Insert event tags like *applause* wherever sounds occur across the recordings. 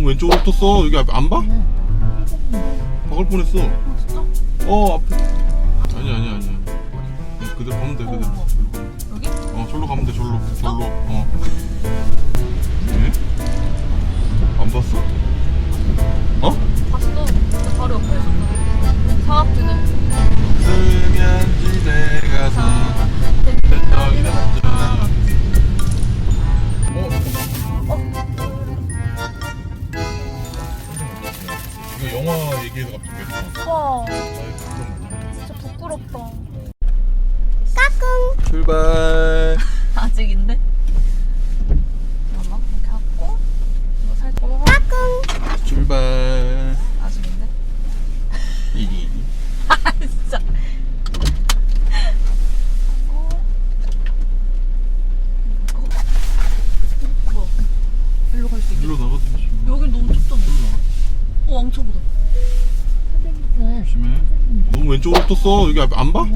너무 왼쪽으로 떴어. 여기 안 봐? 박을 뻔했어. 어 진짜? 어 앞에. 아니 아니 아니야. 그냥 그대로 가면 돼. 그대로. 어, 여기? 어 절로 가면 돼. 절로. 절로. 어. 예? 안 봤어? 어? 봤어 바로 옆에 있었잖아 사각지대 왕초보다 조심해. 너무 왼쪽으로 떴어. 여기 안 봐?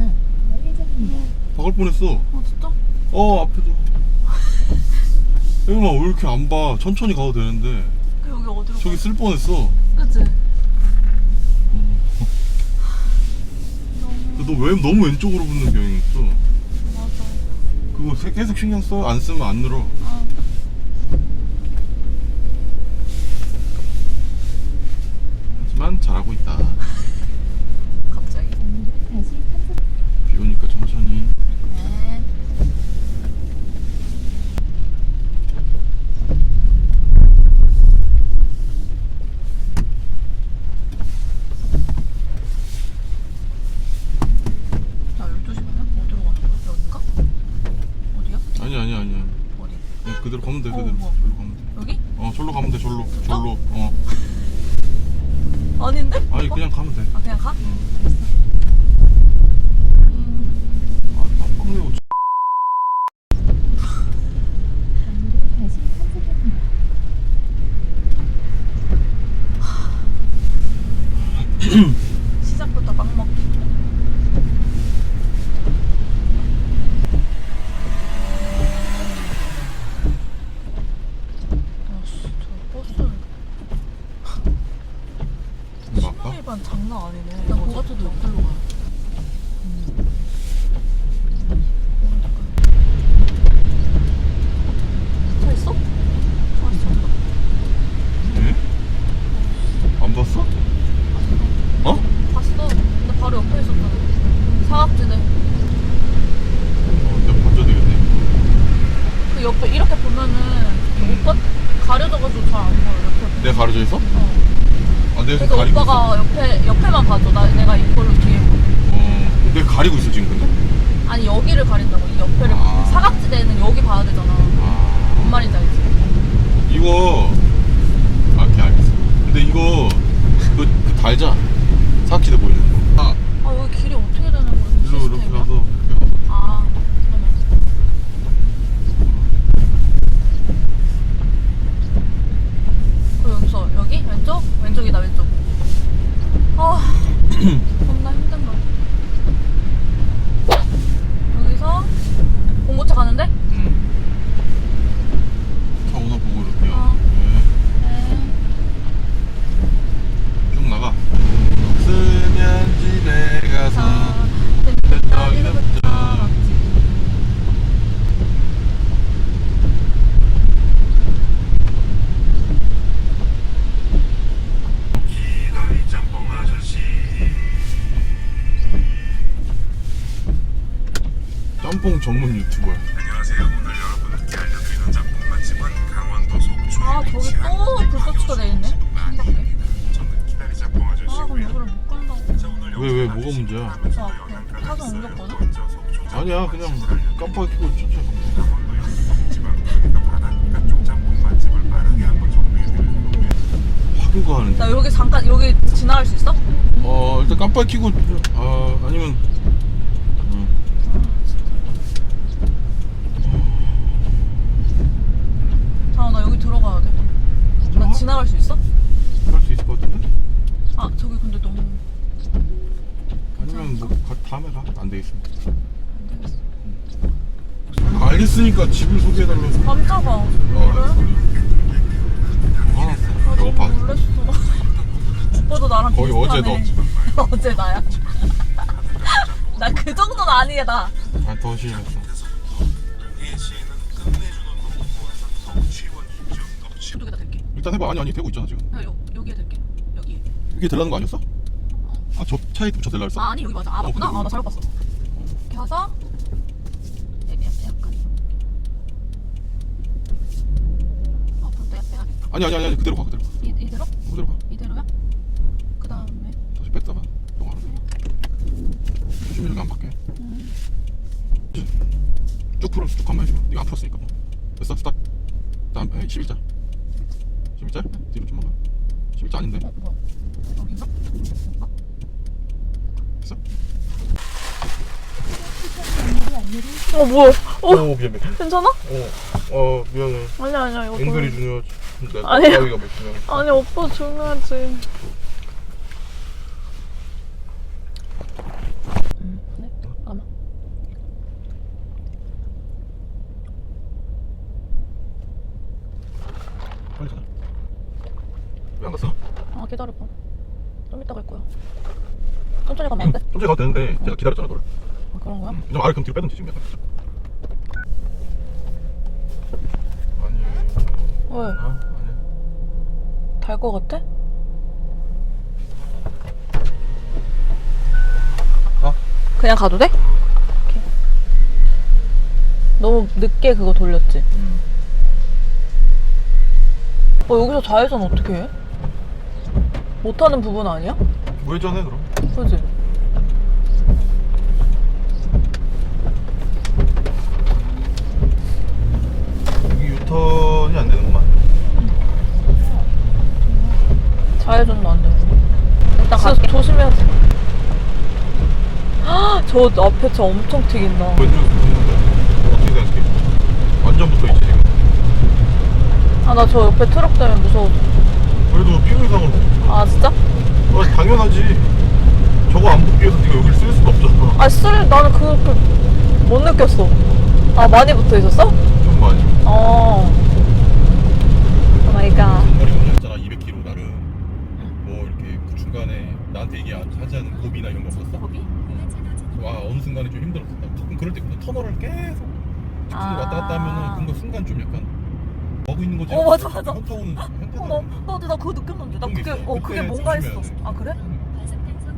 박을 뻔했어. 어 진짜? 어 앞에도. 여기만 왜 이렇게 안 봐? 천천히 가도 되는데 그 여기 어디로 저기 가? 쓸 뻔했어. 그치? 너왜 너무 왼쪽으로 붙는 경향이 있어. 맞아 그거 세- 계속 신경 써. 안 쓰면 안 늘어. 아 가면 돼. 어, 그대로. 뭐야? 절로 가면 돼. 여기? 어 절로 가면 돼. 절로. 절로. 어. 아닌데? 아니 어? 그냥 가면 돼. 아 그냥 가? 어. 음, 아, 빡빡 내고. 시작부터 빵 먹기 아씨 저 버스 이거 아빠? 신호위반 장난 아니네. 나 같아도 옆길로 가 차 있어? 차 있어 예? 안 봤어? 어? 봤어 근데 바로 옆에 있었잖아 사각지대 어, 내가 봐줘야 되겠네. 그 옆에 이렇게 보면은 오빠 가려져가지고 잘 안 보여 옆에 내가 가려져 있어? 어. 아, 내가 그러니까 가리고 오빠가 옆에 옆에만 봐줘. 나 내가 이걸로 뒤에. 보고. 있어. 어, 내가 가리고 있어 지금 근데. 아니 여기를 가린다고 이 옆에를. 아. 사각지대는 여기 봐야 되잖아. 아, 뭔 말인지 알지? 이거. 아, 오케이 알겠어. 근데 이거 그, 그 달자. 사키대 보이는 거. 아, 아 여기 길이 어떻게 되는 거야? 일로 이렇게 시스템이야? 가서 이렇게 가서. 아 그러면. 그럼 여기서 여기 왼쪽 왼쪽이다 왼쪽. 아 *clears throat* 전문 유튜버야. 안녕하세요. 오늘 여러분께 알려드리는 짬뽕 맛집은 강원도 속초의 아 저기 또 불꽃치가 돼 있네. 신기하게. 저는 기다리 짬뽕 아 아저씨고요. 그럼 여기를 못 간다고. 자, 오늘 왜, 뭐가 문제야? 저 앞에. 옮겼거든? 먼저 속초 아니야, 그냥 빠르게 한번 정리해드리는 거고요. 화교가 하는데. 나 여기 잠깐 여기 지나갈 수 있어? 어, 일단 깜빡이 켜고, 아, 아니면, 음, 잠깐 나 여기 들어가야 돼. 나 들어가? 지나갈 수 있어? 할수 있을 것 같은데? 아 저기 근데 너무 아니면 뭐, 가, 다음에 가. 안 되겠으면. 안 되겠어. 아, 알겠으니까 집을 소개해달라고. 깜짝아. 어, 그래? 알았어. 화났어. 배고파. 거의 어제 너 비슷하네. *laughs* 어제 나야. *laughs* *laughs* 나 그 정도는 아니야 나. 아, 더 심했어 일단 해봐 아니 아니 되고 있잖아 지금 야, 여, 여기에 댈게. 여기. 이게 되려는 거 아니었어? 아 저 차에 붙여 될라 했어? 아 아니 여기 맞아. 아 어, 맞구나. 그래. 아나 잘못 봤어. 이렇게 해서 약간. 아 그럼 내가 빼야겠다. 아니 아니 아니 아니 그대로 가 그대로 가 이, 이대로? 그대로 가 이대로야? 그 다음에 다시 뺐다가 또 가는 조심히 여기 안 밖에 쭉 풀어 쭉 가만 해줘 네가 안 풀었으니까 뭐 됐어 스탑 다음 에이 11자 11자 뒤로 좀만 가 11자 아닌데 어 뭐야? 여긴가? 됐어? 어 뭐야? 오 미안해 괜찮아? 어, 어 미안해 아니 아니야 이거. 앵글이 중요하지 아니야. 가위가 몇 중요해 아니 오빠 중요하지. 음, 네? 아마. 빨리 가자 왜 안 갔어? 아 기다려봐. 좀 이따 갈 거야. 천천히 가면 안 돼? 천천히 가도 되는데 내가 기다렸잖아 너를 아, 그런 거야? 좀 아래 그럼 뒤로 빼던지 지금 약간 아니 왜? 아 아니 달 거 같아? 가? 그냥 가도 돼? 오케이. 너무 늦게 그거 돌렸지? 어 여기서 좌회전 어떻게 해? 못하는 부분 아니야? 우회전해 그럼 그지? 여기 유턴이 안 되는구만 좌회전도 안 되고 일단 가 조심해야 돼. 저 앞에 차 엄청 튀긴다. 왼쪽 어떻게 생각해? 완전 붙어 있지 지금 아 나 저 옆에 트럭 때문에 무서워. 그래도 필요이상으로 아 진짜? 어, 당연하지 저거 안 붙기 위해서 네가 여기를 쓸 수가 없잖아 아 쓸 나는 그거 못 느꼈어. 아 많이 붙어 있었어? 좀 많이 어. 오 마이 갓. 머리 운전 했잖아 200km 나름 뭐 이렇게 그 중간에 나한테 얘기 안- 하지 않은 고비나 이런 거 없었어? 거기? 와 어느 순간에 좀 힘들었어 가끔 그럴 때 터널을 계속 아. 왔다 갔다 하면은 그런 순간 좀 약간 버그 있는 거지 어, 맞아, 맞아. 현타 오는 현타 어, 나, 나도 나 그거 느꼈는데. 나게 그게. 어, 그게 뭔가 했어. 아, 그래?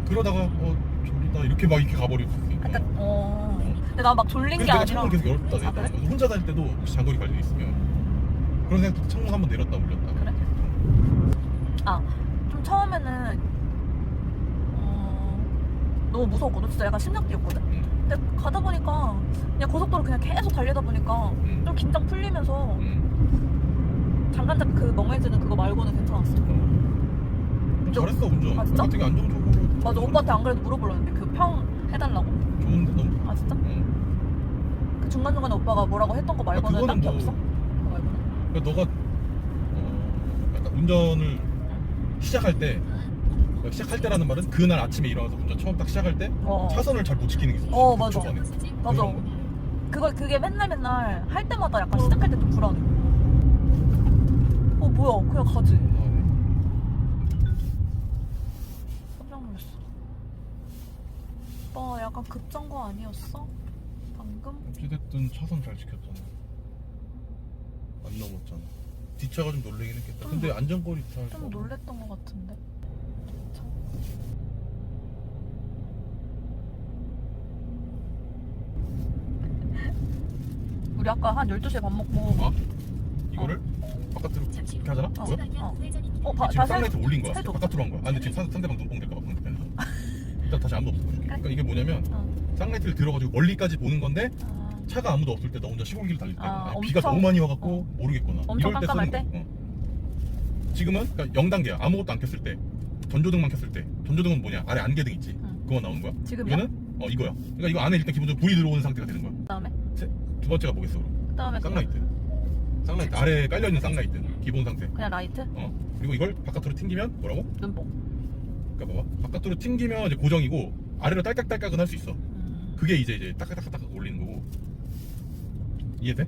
그러다가 어 졸리다 이렇게 막 이렇게 가버리고 약간, 어. 근데 나 막 졸린 게 그래서 내가 아니라. 창문 계속 열었다 아, 내가 그래? 혼자 다닐 때도 혹시 장거리 갈일 있으면 그런 생각 창문 한번 내렸다 올렸다 그래? 아, 좀 처음에는, 어, 너무 무서웠거든. 진짜 약간 심장 뛰었거든. 응. 근데 가다 보니까, 그냥 고속도로 그냥 계속 달리다 보니까, 응. 좀 긴장 풀리면서, 응. 잠깐 잠깐 그 멍해지는 그거 말고는 괜찮았어. 어. 잘했어 운전 아, 진짜? 되게 안정적으로 맞아, 오빠한테 안 그래도 물어보려는데, 그 평 해달라고. 좋은데 너무 아, 진짜? 응. 그 중간 중간에 오빠가 뭐라고 했던 거 말고는 그거는 딱히 뭐- 없어? 그거 말고는? 그러니까 너가 어, 약간 운전을 시작할 때 그러니까 시작할 때라는 말은 그날 아침에 일어나서 운전 처음 딱 시작할 때 어. 차선을 잘 못 지키는 게 있어. 어, 맞아. 초반에. 맞아. 그걸 그게 맨날 맨날 할 때마다 약간 시작할 때 좀 불안해. 어 뭐야? 그냥 가지. 깜짝 놀랐어. 오빠 약간 급한 거 아니었어? 방금? 어찌됐든 차선 잘 지켰잖아. 안 넘었잖아. 뒷차가 좀 놀래긴 했겠다. 좀 근데 놀- 안전거리 잘. 좀 놀랬던 거 같은데. 우리 아까 한 12시에 밥 먹고 어? 이거를 바깥으로 이렇게 하잖아? 어, 뭐야? 어. 어, 바, 지금 다시 쌍라이트 올린 거야. 해줘. 바깥으로 한 거야. 아, 근데 지금 상, 상대방 눈뽕 될까봐 그런 거야. 일단 다시 아무도 없어. 그러니까 이게 뭐냐면 어. 쌍라이트를 들어가지고 멀리까지 보는 건데 아, 차가 아무도 없을 때너 혼자 시골길 달릴 때 아, 아니, 비가 엄청- 너무 많이 와갖고 어. 모르겠거나 엄청 이럴 때 깜깜할 쓰는 거야. 어. 지금은 그러니까 0단계야 아무것도 안 켰을 때 전조등만 켰을 때 전조등은 뭐냐 아래 안개등 있지 응. 그거 나오는 거야 지금이야? 이거는 어 이거야 그러니까 이거 안에 일단 기본적으로 불이 들어오는 상태가 되는 거야 그다음에 두 번째가 뭐겠어 그럼 그다음에 그냥, 쌍라이트 쌍라이트 아래에 깔려있는 쌍라이트 기본 상태 그냥 라이트 어 그리고 이걸 바깥으로 튕기면 뭐라고? 눈뽕. 그러니까 봐봐 바깥으로 튕기면 이제 고정이고 아래로 딸깍딸깍은 할 수 있어 음. 그게 이제 이제 따깍따깍 올리는 거고 이해돼?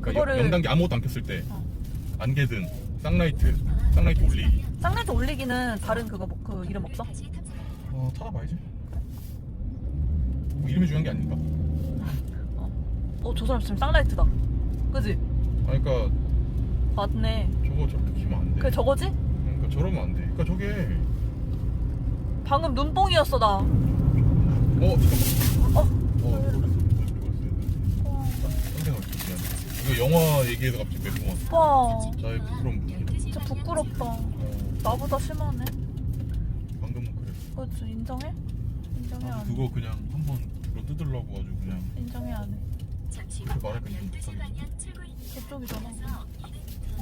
그러니까 그거를- 0단계 아무것도 안 켰을 때 어. 안개등, 쌍라이트 쌍라이트 올리기. 쌍라이트 올리기는 다른 그거 뭐- 그 이름 없어? 어 찾아봐야지. 뭐 이름이 중요한 게 아닌가? 어 저 사람 지금 쌍라이트다 그지? 아 그러니까 맞네 저거 저렇게 키면 안 돼. 그게 저거지? 그러니까 저러면 안 돼. 그러니까 저게 방금 눈뽕이었어 나 어 잠깐만. 어? 어 미안. 이거 영화 얘기해서 갑자기 왔어. 오빠 자의 부끄러운 분위기. 진짜 부끄럽다 어 나보다 심하네 방금 그랬어. 그렇지 인정해? 인정해 아, 안 해? 그거 그냥 한번 불어 뜯으려고 가지고 그냥 인정해 안 해? 그 말하니까 좀 못하네. 저쪽이잖아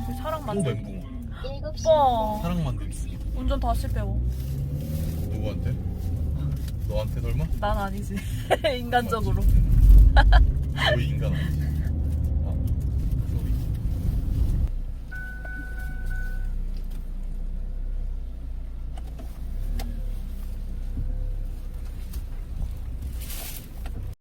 우리 사랑 또 만들기 멘붕. 오빠 사랑 만들기. 운전 다시 배워 누구한테? 너한테 설마? 난 아니지 *laughs* 인간적으로 너 인간 아니지?